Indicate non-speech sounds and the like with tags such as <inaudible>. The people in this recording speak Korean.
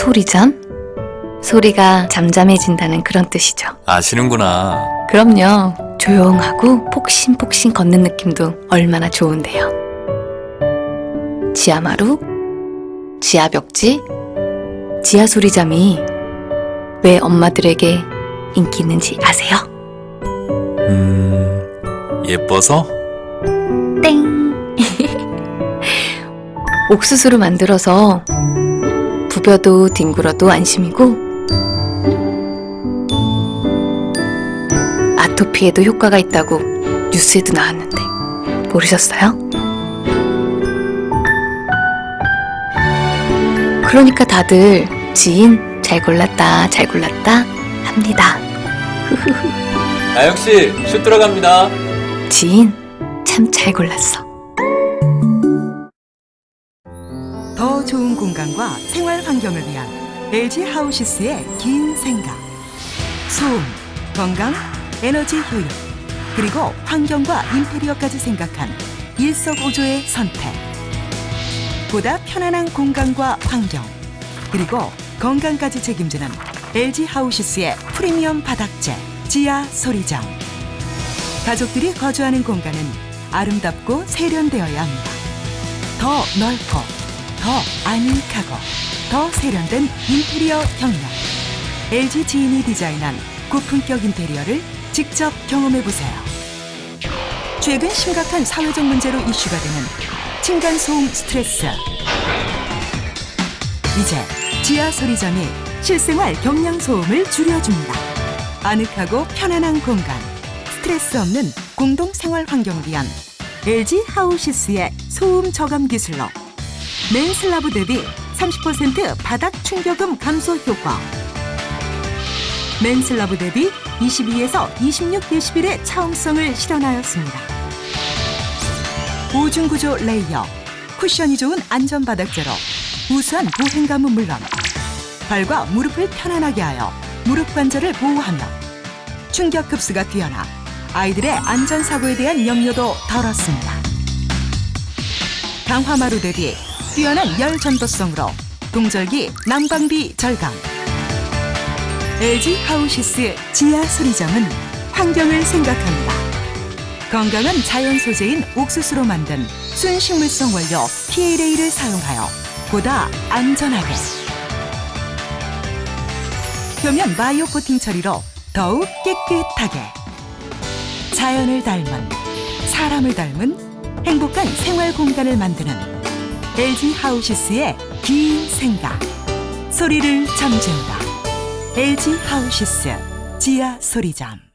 소리잠? 소리가 잠잠해진다는 그런 뜻이죠. 아시는구나. 그럼요. 조용하고 폭신폭신 걷는 느낌도 얼마나 좋은데요. 지하마루, 지하벽지, 지하 소리잠이 왜 엄마들에게 인기 있는지 아세요? 음, 예뻐서? 땡! <laughs> 옥수수로 만들어서 부벼도 뒹굴어도 안심이고 아토피에도 효과가 있다고 뉴스에도 나왔는데 모르셨어요? 그러니까 다들 지인 잘 골랐다 잘 골랐다 합니다. 나영 씨, 슛 들어갑니다. 지인 참 잘 골랐어. 좋은 공간과 생활 환경을 위한 LG 하우시스의 긴 생각. 소음, 건강, 에너지 효율, 그리고 환경과 인테리어까지 생각한 일석오조의 선택. 보다 편안한 공간과 환경, 그리고 건강까지 책임지는 LG 하우시스의 프리미엄 바닥재 지하 소리장. 가족들이 거주하는 공간은 아름답고 세련되어야 합니다. 더 넓고 더 아늑하고 더 세련된 인테리어 경력. LG 지인이 디자인한 고품격 인테리어를 직접 경험해 보세요. 최근 심각한 사회적 문제로 이슈가 되는 층간 소음 스트레스. 이제 지하 소리장이 실생활 경량 소음을 줄여줍니다. 아늑하고 편안한 공간, 스트레스 없는 공동 생활 환경을 위한 LG 하우시스의 소음 저감 기술로 맨 슬라브 대비 30% 바닥 충격음 감소 효과. 맨 슬라브 대비 22에서 26dB의 차음성을 실현하였습니다. 오중 구조 레이어, 쿠션이 좋은 안전 바닥재로 우수한 보행감은 물론 발과 무릎을 편안하게 하여 무릎 관절을 보호하며 충격 흡수가 뛰어나 아이들의 안전 사고에 대한 염려도 덜었습니다. 강화마루 대비 뛰어난 열 전도성으로 동절기 난방비 절감. LG 하우시스 지하 소리장은 환경을 생각합니다. 건강한 자연 소재인 옥수수로 만든 순식물성 원료 PLA를 사용하여 보다 안전하게 표면 바이오 코팅 처리로 더욱 깨끗하게 자연을 닮은 사람을 닮은 행복한 생활 공간을 만드는 LG 하우시스의 긴 생각. 소리를 잠재우다. LG 하우시스 지하 소리잠